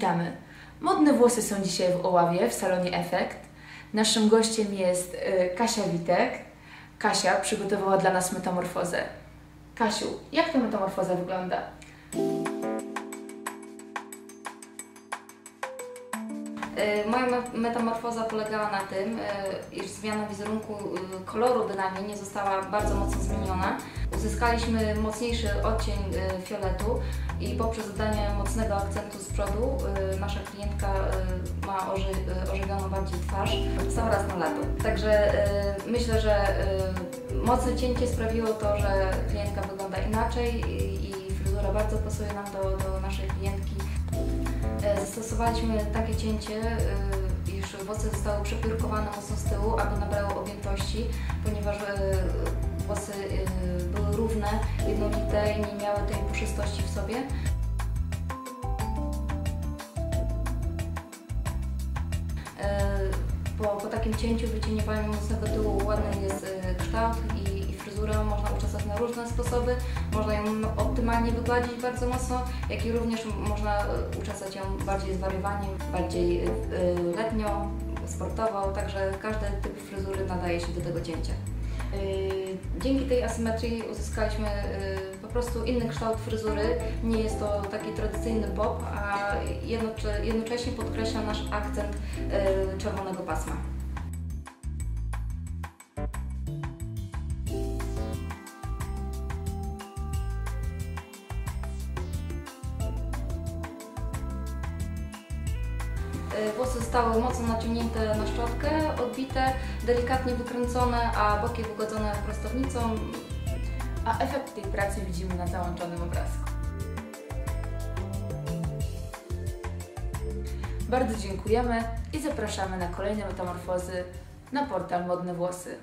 Witamy. Modne włosy są dzisiaj w Oławie, w salonie Efekt. Naszym gościem jest y, Kasia Witek. Kasia przygotowała dla nas metamorfozę. Kasiu, jak ta metamorfoza wygląda? Moja me- metamorfoza polegała na tym, y, iż zmiana wizerunku y, koloru bynajmniej nie została bardzo mocno zmieniona. Uzyskaliśmy mocniejszy odcień fioletu i poprzez dodanie mocnego akcentu z przodu nasza klientka ma oży, ożywioną bardziej twarz sam raz na lato. Także myślę, że mocne cięcie sprawiło to, że klientka wygląda inaczej i fryzura bardzo pasuje nam do, do naszej klientki. Zastosowaliśmy takie cięcie, y, iż włosy zostały przepiórkowane mocno z tyłu, aby nabrały objętości, ponieważ y, włosy y, były równe, jednolite i nie miały tej puszystości w sobie. Po, po takim cięciu, wycieniowaniu mocnego tyłu ładny jest kształt i, fryzurę można uczesać na różne sposoby. Można ją optymalnie wygładzić bardzo mocno, jak i również można uczesać ją bardziej zwariowanie, bardziej y, y, letnio, sportowo, także każdy typ fryzury nadaje się do tego cięcia. Y, Dzięki tej asymetrii uzyskaliśmy po prostu inny kształt fryzury. Nie jest to taki tradycyjny bob, a jednocze- jednocześnie podkreśla nasz akcent czerwonego pasma. Włosy zostały mocno naciągnięte na szczotkę, odbite, delikatnie wykręcone, a boki wygodzone prostownicą. A efekt tej pracy widzimy na załączonym obrazku. Bardzo dziękujemy i zapraszamy na kolejne metamorfozy na portal Modne Włosy.